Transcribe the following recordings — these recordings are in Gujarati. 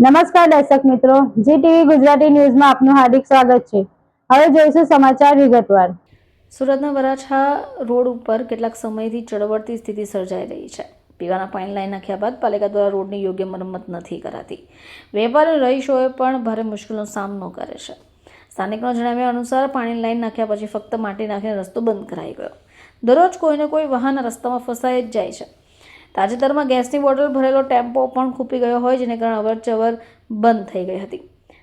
નમસ્કાર દર્શક મિત્રો જી ટીવી ગુજરાતી ન્યૂઝમાં આપનું હાર્દિક સ્વાગત છે. હવે જોઈશું સમાચાર વિગતવાર. સુરતના વરાછા રોડ ઉપર કેટલાક સમયથી ચળવળતી સ્થિતિ સર્જાઈ રહી છે. પીવાના પાણી લાઈન નાખ્યા બાદ પાલિકા દ્વારા રોડની યોગ્ય મરમ્મત નથી કરાતી. વેપારી રહીશોએ પણ ભારે મુશ્કેલીનો સામનો કરે છે. સ્થાનિકનો જણાવ્યા અનુસાર પાણી લાઈન નાખ્યા પછી ફક્ત માટી નાખીને રસ્તો બંધ કરાઈ ગયો. દરરોજ કોઈને કોઈ વાહન રસ્તામાં ફસાઈ જ જાય છે. તાજેતરમાં ગેસની બોટલ ભરેલો ટેમ્પો પણ ખૂપી ગયો હોય, જેને કારણે અવરજવર બંધ થઈ ગઈ હતી.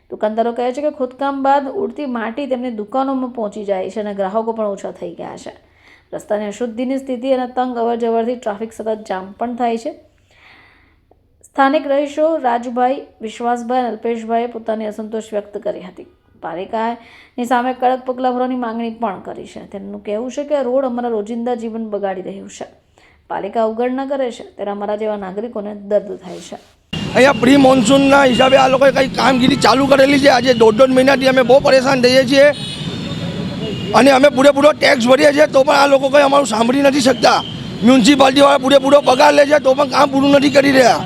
દુકાનદારો કહે છે કે ખોદકામ બાદ ઉડતી માટી તેમની દુકાનોમાં પહોંચી જાય છે અને ગ્રાહકો પણ ઓછા થઈ ગયા છે. રસ્તાની અશુદ્ધિની સ્થિતિ અને તંગ અવરજવરથી ટ્રાફિક સતત જામ પણ થાય છે. સ્થાનિક રહીશો રાજુભાઈ, વિશ્વાસભાઈ અને અલ્પેશભાઈએ પોતાની અસંતોષ વ્યક્ત કરી હતી. પાલિકાની સામે કડક પગલાં ભરવાની માંગણી પણ કરી છે. તેમનું કહેવું છે કે રોડ અમારા રોજિંદા જીવન બગાડી રહ્યું છે. પાલિકા અવગણના કરે છે, ત્યારે અમારા જેવા નાગરિકોને દર્દ થાય છે. અહીંયા પ્રી મોન્સૂનના હિસાબે આ લોકોએ કંઈ કામગીરી ચાલુ કરેલી છે? આજે દોઢ દોઢ મહિનાથી અમે બહુ પરેશાન થઈએ છીએ અને અમે પૂરેપૂરો ટેક્સ ભરીએ છીએ, તો પણ આ લોકો કંઈ અમારું સાંભળી નથી શકતા. મ્યુનિસિપાલિટીવાળા પૂરેપૂરો પગાર લે છે, તો પણ કામ પૂરું નથી કરી રહ્યા.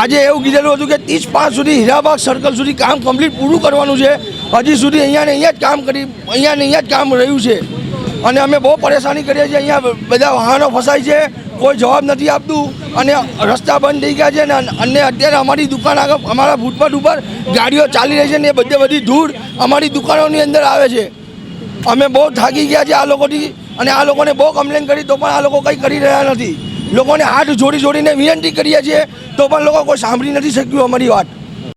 આજે એવું કીધેલું હતું કે ત્રીસ પાંચ સુધી હીરાબાગ સર્કલ સુધી કામ કમ્પ્લીટ પૂરું કરવાનું છે. હજી સુધી અહીંયા ને અહીંયા જ કામ કરી અહીંયા ને અહીંયા જ કામ રહ્યું છે. અને અમે બહુ પરેશાની કરીએ છીએ. અહીંયા બધા વાહનો ફસાય છે. કોઈ જવાબ નથી આપતું. અને રસ્તા બંધ થઈ ગયા છે ને અને અત્યારે અમારી દુકાન આગળ અમારા ફૂટપાથ ઉપર ગાડીઓ ચાલી રહી છે ને એ બધે બધી ધૂળ અમારી દુકાનોની અંદર આવે છે. અમે બહુ થાકી ગયા છે આ લોકોથી અને આ લોકોને બહુ કમ્પ્લેન કરી તો પણ આ લોકો કંઈ કરી રહ્યા નથી. લોકોને હાથ જોડી જોડીને વિનંતી કરીએ છીએ તો પણ લોકો કોઈ સાંભળી નથી શક્યું અમારી વાત.